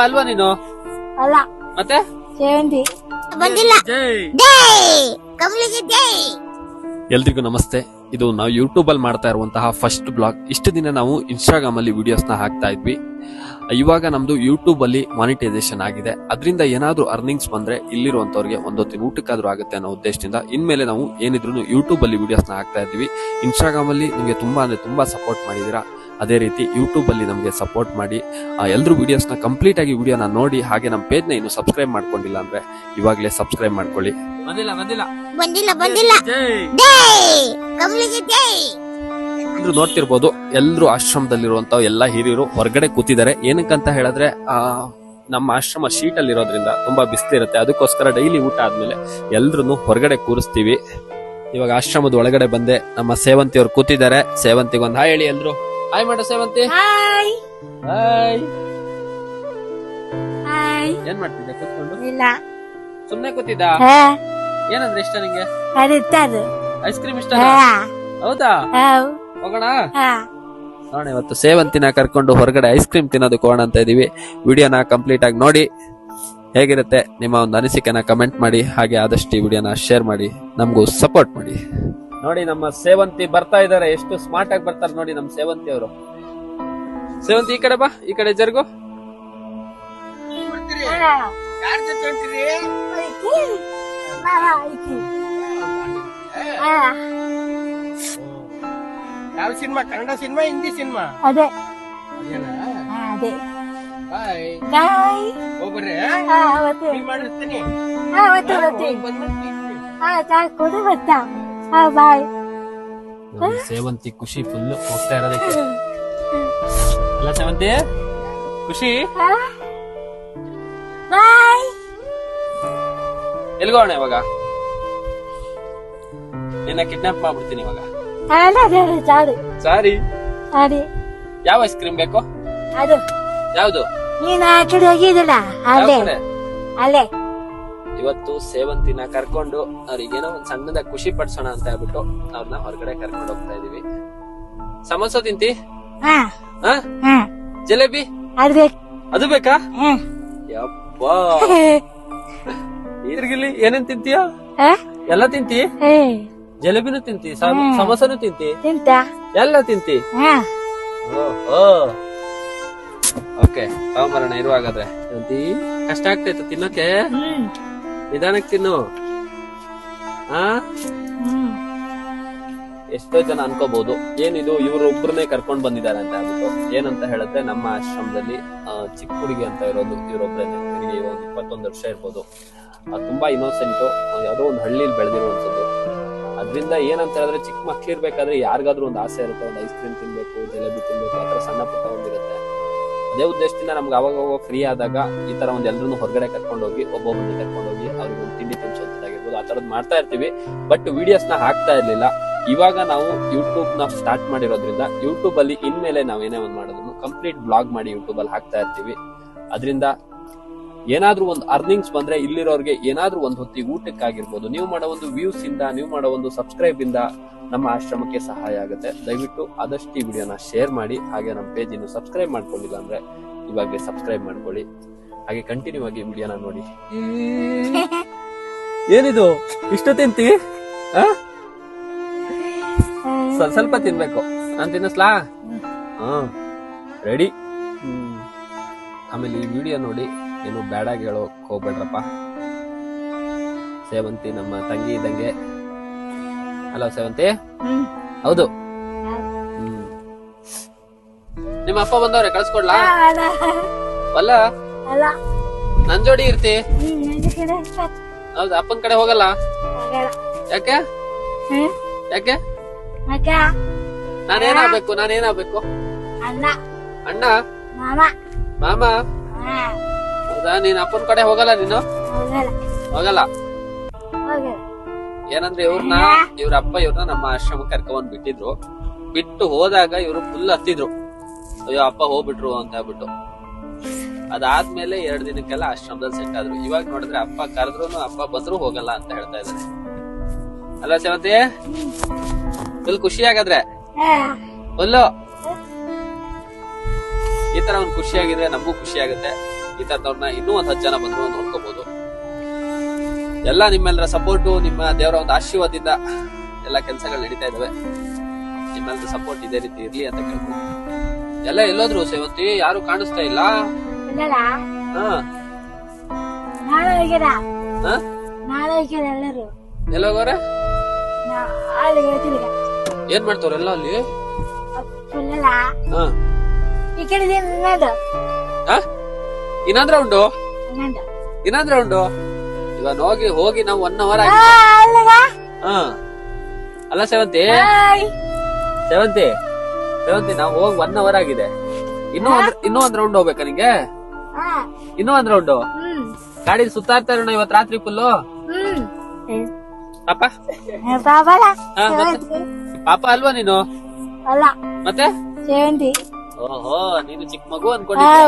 ಅಲ್ವಾ ನೀನು? ಅಲ್ಲ. ಮತ್ತೆ? ಸೇವಂತಿ. ಬಂದಿಲ್ಲ. ಜೈ. ಜೈ. ಕಮಲಿಗೆ ಜೈ. ಎಲ್ರಿಗೂ ನಮಸ್ತೆ. ಇದು ನಾವು ಯೂಟ್ಯೂಬ್ ಅಲ್ಲಿ ಮಾಡ್ತಾ ಇರುವಂತಹ ಫಸ್ಟ್ ಬ್ಲಾಗ್ ಇಷ್ಟು ದಿನ ನಾವು ಇನ್ಸ್ಟಾಗ್ರಾಮ್ ಅಲ್ಲಿ ವಿಡಿಯೋಸ್ನ ಹಾಕ್ತಾ ಇದ್ವಿ. ಇವಾಗ ನಮ್ದು ಯೂಟ್ಯೂಬ್ ಅಲ್ಲಿ ಮಾನಿಟೈಸೇಷನ್ ಆಗಿದೆ. ಅದರಿಂದ ಏನಾದ್ರೂ ಅರ್ನಿಂಗ್ಸ್ ಬಂದ್ರೆ ಇಲ್ಲಿರುವಂತವ್ರಿಗೆ ಒಂದೊತ್ತಿ ಊಟಕ್ಕಾದ್ರೂ ಆಗುತ್ತೆ ಅನ್ನೋ ಉದ್ದೇಶದಿಂದ ಇನ್ಮೇಲೆ ನಾವು ಏನಿದ್ರು ಯೂಟ್ಯೂಬ್ ಅಲ್ಲಿ ವಿಡಿಯೋಸ್ನ ಹಾಕ್ತಾ ಇದ್ವಿ ಇನ್ಸ್ಟಾಗ್ರಾಮ್ ಅಲ್ಲಿ ನಿಮಗೆ ತುಂಬಾ ಅಂದ್ರೆ ತುಂಬಾ ಸಪೋರ್ಟ್ ಮಾಡಿದೀರಾ ಅದೇ ರೀತಿ ಯೂಟ್ಯೂಬಲ್ಲಿ ನಮಗೆ ಸಪೋರ್ಟ್ ಮಾಡಿ ಎಲ್ಲರೂ ವಿಡಿಯೋಸ್ನ ಕಂಪ್ಲೀಟ್ ಆಗಿ ವಿಡಿಯೋನ ನೋಡಿ ಹಾಗೆ ನಮ್ಮ ಪೇಜ್ನ ಇನ್ನು ಸಬ್ಸ್ಕ್ರೈಬ್ ಮಾಡ್ಕೊಂಡಿಲ್ಲ ಅಂದ್ರೆ ಇವಾಗಲೇ ಸಬ್ಸ್ಕ್ರೈಬ್ ಮಾಡ್ಕೊಳ್ಳಿ. ಬಂದಿಲ್ಲ ನೋಡ್ತಿರ್ಬೋದು ಎಲ್ಲರೂ ಆಶ್ರಮದಲ್ಲಿರುವಂತ ಎಲ್ಲಾ ಹಿರಿಯರು ಹೊರಗಡೆ ಕೂತಿದ್ದಾರೆ. ಏನಕ್ಕಂತ ಹೇಳಿದ್ರೆ ಆ ನಮ್ಮ ಆಶ್ರಮ ಶೀಟ್ ಅಲ್ಲಿ ಇರೋದ್ರಿಂದ ತುಂಬಾ ಬಿಸಿಲಿರುತ್ತೆ ಅದಕ್ಕೋಸ್ಕರ ಡೈಲಿ ಊಟ ಆದ್ಮೇಲೆ ಎಲ್ರು ಹೊರಗಡೆ ಕೂರಿಸ್ತೀವಿ. ಇವಾಗ ಆಶ್ರಮದ ಒಳಗಡೆ ಬಂದೆ ನಮ್ಮ ಸೇವಂತಿ ಅವ್ರು ಕೂತಿದ್ದಾರೆ. ಸೇವಂತಿಗೆ ಒಂದು ಹಾಯ್ ಹೇಳಿ ಎಲ್ರು. ಹಾಯ್ ಮಾಡ ಸೇವಂತಿ ಹಾಯ್ ಹಾಯ್ ಹಾಯ್ ಏನ್ ಮಾಡ್ತಿದ್ದೆ? ಕೂತ್ಕೊಂಡು? ಇಲ್ಲ. ಸುಮ್ನೆ ಕೂತಿದ್ದ? ಏನಂದ್ರೆ ಇಷ್ಟ ನಿಂಗೆ? ಐಸ್ ಕ್ರೀಮ್ ಇಷ್ಟ ಹಾ. ಹೌದಾ? ಹೋಗೋಣ? ನೋಡ ಇವತ್ತು ಸೇವಂತಿನ ಕರ್ಕೊಂಡು ಹೊರಗಡೆ ಐಸ್ ಕ್ರೀಮ್ ತಿನ್ನೋದಕ್ಕೆ ಹೋಗೋಣ ಅಂತ ಇದೀವಿ. ವಿಡಿಯೋನ ಕಂಪ್ಲೀಟ್ ಆಗಿ ನೋಡಿ. ಹೇಗಿರುತ್ತೆ ನಿಮ್ಮ ಒಂದು ಅನಿಸಿಕೆನ ಕಮೆಂಟ್ ಮಾಡಿ ಹಾಗೆ ಆದಷ್ಟು ಈ ವಿಡಿಯೋನ ಶೇರ್ ಮಾಡಿ ನಮಗೂ ಸಪೋರ್ಟ್ ಮಾಡಿ. ನೋಡಿ ನಮ್ಮ ಸೇವಂತಿ ಬರ್ತಾ ಇದಾರೆ ಎಷ್ಟು ಸ್ಮಾರ್ಟ್ ಆಗಿ ಬರ್ತಾರೆ ನೋಡಿ ನಮ್ಮ ಸೇವಂತಿ ಅವರು. ಸೇವಂತಿ ಈ ಕಡೆ ಬಾ ಈ ಕಡೆ ಜರ್ಗು. ಯಾವ cinema? Kannada cinema Hindi cinema? ಅದೇ. ಅದೇ. ಬಾಯ್. ಬಾಯ್. ಹೋಗ್ಬರ್ರಿ ಹಾ ಅವತ್ತು. ನೀವ್ ಮಾಡಿರ್ತೀನಿ. ಹಾ ಅವತ್ತು ಅವತ್ತು. ಬಂದ್ಬಿಡ್ತೀನಿ. ಹಾ ಚಾ ಕೊಡು ಬರ್ತಾ. ಬಾಯ್ ಸೇವಂತಿ ಖುಷಿ ಫುಲ್ ಹೋಗ್ತಾ ಇರೋದಕ್ಕೆ ಅಲ್ಲ ಸೇವಂತಿ ಖುಷಿ ಬಾಯ್ ಎಲ್ಗೋಣ ಇವಾಗ. ನಿನ್ನ ಕಿಡ್ನಾಪ್ ಮಾಡ್ಬಿಡ್ತೀನಿ ಇವಾಗ ಸಾರಿ ಸಾರಿ ಸಾರಿ ಯಾವ ಐಸ್ ಕ್ರೀಮ್ ಬೇಕು? ಅದು. ಯಾವ್ದು? ನೀನ್ ಆ ಕಡೆ ಅಲ್ಲೇ. ಅಲ್ಲೇ. ಇವತ್ತು ಸೇವಂತಿನ ಕರ್ಕೊಂಡು ಅವ್ರಿಗೇನೋ ಒಂದ್ ಸಣ್ಣದ ಖುಷಿ ಪಡ್ಸೋಣ ಅಂತ ಹೇಳ್ಬಿಟ್ಟು ಅವ್ರನ್ನ ಹೊರಗಡೆ ಕರ್ಕೊಂಡು ಹೋಗ್ತಾ ಇದೀವಿ. ಸಮೋಸ ತಿಂತಿ? ಹಾ. ಜಿಲೇಬಿ? ಅದು ಬೇಕಾ. ಯಪ್ಪ. ಇದ್ರಿಗಿಲ್ಲಿ ಏನೇನ್ ತಿಂತೀಯ? ಎಲ್ಲ ತಿಂತಿ? ಜಲೇಬಿನೂ ತಿಂತಿ ಸಮೋಸನು ತಿಂತಿ? ಎಲ್ಲ ತಿಂತಿ? ಓಕೆ ತಗೊಂಬರೋಣ ಇರುವಾಗಾದ್ರೆ. ಕಷ್ಟ ಆಗ್ತೈತೆ ತಿನ್ನೋಕೆ. ನಿಧಾನಕ್ಕೆ ಹ್ಮ್ ಎಷ್ಟೋ ಜನ ಅನ್ಕೋಬಹುದು ಏನಿದು ಇವರು ಒಬ್ರನ್ನೇ ಕರ್ಕೊಂಡ್ ಬಂದಿದ್ದಾರೆ ಅಂತ ಆಗ್ಬಿಟ್ಟು. ಏನಂತ ಹೇಳಿದ್ರೆ ನಮ್ಮ ಆಶ್ರಮದಲ್ಲಿ ಆ, ಚಿಕ್ಕ ಹುಡುಗಿ ಅಂತ ಇರೋದು ಇವರೊಬ್ಬರೇನೆ ಇವರಿಗೆ ಒಂದು ಇಪ್ಪತ್ತೊಂದು ವರ್ಷ ಇರ್ಬೋದು. ಆ, ತುಂಬಾ ಇನ್ನೋಸೆಂಟ್ ಯಾವುದೋ ಒಂದು ಹಳ್ಳಿಲಿ ಬೆಳೆದಿರುವಂತದ್ದು ಅದರಿಂದ ಏನಂತ ಹೇಳಿದ್ರೆ ಚಿಕ್ಕ ಮಕ್ಳು ಇರ್ಬೇಕಾದ್ರೆ ಯಾರಿಗಾದ್ರೂ ಒಂದು ಆಸೆ ಇರುತ್ತೆ. ಒಂದು ಐಸ್ ಕ್ರೀಮ್ ತಿನ್ಬೇಕು ಜಿಲೇಬಿ ತಿನ್ಬೇಕು ಆ ಥರ ಸಣ್ಣ ಪುಟ್ಟ ಒಂದಿರುತ್ತೆ. ಅದೇ ಉದ್ದೇಶದಿಂದ ನಮ್ಗೆ ಅವಾಗ ಫ್ರೀ ಆದಾಗ ಈ ತರ ಒಂದ್ ಎಲ್ರು ಹೊರಗಡೆ ಕರ್ಕೊಂಡು ಹೋಗಿ ಒಬ್ಬೊಬ್ಬರನ್ನ ಕರ್ಕೊಂಡು ಹೋಗಿ ಅವ್ರಿಗೆ ಒಂದು ತಿಂಡಿ ತಿನ್ಸೋದಾಗಿರ್ಬೋದು ಆ ತರದ್ ಮಾಡ್ತಾ ಇರ್ತೀವಿ. ಬಟ್ ವಿಡಿಯೋಸ್ನ ಹಾಕ್ತಾ ಇರ್ಲಿಲ್ಲ. ಇವಾಗ ನಾವು ಯೂಟ್ಯೂಬ್ನ ಸ್ಟಾರ್ಟ್ ಮಾಡಿರೋದ್ರಿಂದ ಯೂಟ್ಯೂಬ್ ಅಲ್ಲಿ ಇನ್ಮೇಲೆ ನಾವು ಏನೇ ಒಂದ್ ಮಾಡೋದನ್ನು ಕಂಪ್ಲೀಟ್ ಬ್ಲಾಗ್ ಮಾಡಿ ಯೂಟ್ಯೂಬ್ ಅಲ್ಲಿ ಹಾಕ್ತಾ ಇರ್ತೀವಿ. ಅದರಿಂದ ಏನಾದ್ರೂ ಒಂದು ಅರ್ನಿಂಗ್ಸ್ ಬಂದ್ರೆ ಇಲ್ಲಿರೋರಿಗೆ ಏನಾದ್ರೂ ಒಂದು ಹೊತ್ತಿಗೆ ಊಟಕ್ಕಾಗಿರ್ಬೋದು. ನೀವು ಮಾಡೋ ಒಂದು ವ್ಯೂಸ್ ಇಂದ ನೀವು ಮಾಡೋ ಒಂದು ಸಬ್ಸ್ಕ್ರೈಬ್ ಇಂದ ನಮ್ಮ ಆಶ್ರಮಕ್ಕೆ ಸಹಾಯ ಆಗುತ್ತೆ. ದಯವಿಟ್ಟು ಆದಷ್ಟು ಈ ವಿಡಿಯೋನ ಶೇರ್ ಮಾಡಿ. ಹಾಗೆ ನಮ್ಮ ಪೇಜ್ ಇನ್ನು ಸಬ್ಸ್ಕ್ರೈಬ್ ಮಾಡ್ಕೊಂಡಿಲ್ಲ ಅಂದ್ರೆ ಇವಾಗಲೇ ಸಬ್ಸ್ಕ್ರೈಬ್ ಮಾಡ್ಕೊಳ್ಳಿ. ಹಾಗೆ ಕಂಟಿನ್ಯೂ ಆಗಿ ವಿಡಿಯೋನ ನೋಡಿ. ಏನಿದು? ಇಷ್ಟು ತಿಂತಿ ಸ್ವಲ್ಪ ತಿನ್ಬೇಕು. ನಾನು ತಿನ್ನಿಸ್ಲಾ? ಹಾ. ರೆಡಿ ಆಮೇಲೆ ಈ ವಿಡಿಯೋ ನೋಡಿ. ಏನು ಬ್ಯಾಡಾಗಿ ಹೇಳೋಕ್ ಹೋಗ್ಬೇಡ್ರಪ್ಪ. ಸೇವಂತಿ ನಮ್ಮ ತಂಗಿ ಇದ್ದಂಗೆ. ಹಲೋ ಸೇವಂತಿ? ಹೌದು. ನಿಮ್ಮ ಅಪ್ಪ ಬಂದವ್ರೆ ಕಳ್ಸ್ಕೊಡ್ಲಾ? ಅಲ್ಲ. ನನ್ ಜೋಡಿ ಇರ್ತಿ. ಹೌದು ಅಪ್ಪನ್ ಕಡೆ ಹೋಗಲ್ಲ. ಯಾಕೆ? ಯಾಕೆ? ನಾನೇನಾಗ್ಬೇಕು ನಾನೇನಾಗ್ಬೇಕು? ಅಣ್ಣ. ಅಣ್ಣ? ಮಾಮ? ಹೌದಾ? ನೀನ್ ಅಪ್ಪನ ಕಡೆ ಹೋಗಲ್ಲ ನೀನು? ಹೋಗಲ್ಲ. ಏನಂದ್ರೆ ಇವ್ರನ್ನ ಇವ್ರ ಅಪ್ಪ ಇವ್ರನ್ನ ನಮ್ಮ ಆಶ್ರಮ ಕರ್ಕೊಂಡ್ ಬಿಟ್ಟಿದ್ರು. ಬಿಟ್ಟು ಹೋದಾಗ ಇವ್ರು ಫುಲ್ ಹತ್ತಿದ್ರು. ಅಯ್ಯೋ ಅಪ್ಪ ಹೋಗ್ಬಿಟ್ರು ಅಂತ ಹೇಳ್ಬಿಟ್ಟು. ಅದಾದ್ಮೇಲೆ ಎರಡ್ ದಿನಕ್ಕೆಲ್ಲ ಆಶ್ರಮದಲ್ಲಿ ಸೆಟ್ ಆದ್ರು. ಇವಾಗ ನೋಡಿದ್ರೆ ಅಪ್ಪ ಕರೆದ್ರು ಅಪ್ಪ ಬಂದ್ರು ಹೋಗಲ್ಲ ಅಂತ ಹೇಳ್ತಾ ಇದ್ದಾರೆ ಅಲ್ಲ ಸೇವಂತಿ? ಫುಲ್ ಖುಷಿ ಆಗದ್ರೆ ಹಾ. ಫುಲ್ಲು ಈ ತರ ಅವ್ನ್ ಖುಷಿ ಆಗಿದ್ರೆ ನಮಗೂ ಖುಷಿ ಆಗುತ್ತೆ. ಈ ತರದವ್ರನ್ನ ಇನ್ನೂ ಒಂದ್ ಹತ್ತು ಜನ ಬಂದ್ರು ನೋಡ್ಕೋಬಹುದು ಎಲ್ಲ ನಿಮ್ಮೆಲ್ಲರ ಸಪೋರ್ಟು ನಿಮ್ಮ ದೇವರ ಒಂದು ಆಶೀರ್ವಾದದಿಂದ ಎಲ್ಲ ಕೆಲಸಗಳು ನಡೀತಾ ಇದಾವೆ. ನಿಮ್ಮೆಲ್ಲರ ಸಪೋರ್ಟ್ ಇದೇ ರೀತಿ ಇರ್ಲಿ ಅಂತ ಕೇಳ್ಬೋದು. ಎಲ್ಲ ಎಲ್ಲೋದ್ರು ಸೇವಂತಿ ಯಾರು ಕಾಣಿಸ್ತಾ ಇಲ್ಲ? ಹಾ. ಹಾ. ಏನ್ ಮಾಡ್ತಾವ್ರ ಎಲ್ಲ ಅಲ್ಲಿ? ಹಾ. ಈ ಕಡೆ ಹಾ? ಇನ್ನೊಂದ್ ಉಂಟು ನನ್ನದು ಉಂಟು ರೌಂಡು ಇವಾಗ ಹೋಗಿ ಹೋಗಿ ನಾವು ಒನ್ ಅವರ್ ಆಗಿ ಹಾ. ಅಲ್ಲ ಸೇವಂತಿ. ಸೇವಂತಿ. ಸೇವಂತಿ ನಾವು ಹೋಗಿ ಒನ್ ಅವರ್ ಆಗಿದೆ. ಇನ್ನೂ ಒಂದ್ ಇನ್ನೂ ಒಂದ್ ರೌಂಡ್ ಹೋಗ್ಬೇಕಾ ನಿಂಗೆ? ಹಾ. ಇನ್ನೂ ಒಂದ್ ರೌಂಡ್ ಗಾಡಿ ಸುತ್ತಾಡ್ತಾ ಇರೋಣ ಇವತ್ ರಾತ್ರಿ ಫುಲ್ಲು ಹ್ಮ್. ಪಾಪ? ಪಾಪ ಅಲ್ವಾ ನೀನು? ಅಲ್ಲ. ಮತ್ತೆ? ಸೇವಂತಿ. ಓಹೋ ನೀನು ಚಿಕ್ಕ ಮಗು ಅನ್ಕೊಂಡಿದ್ದೆ.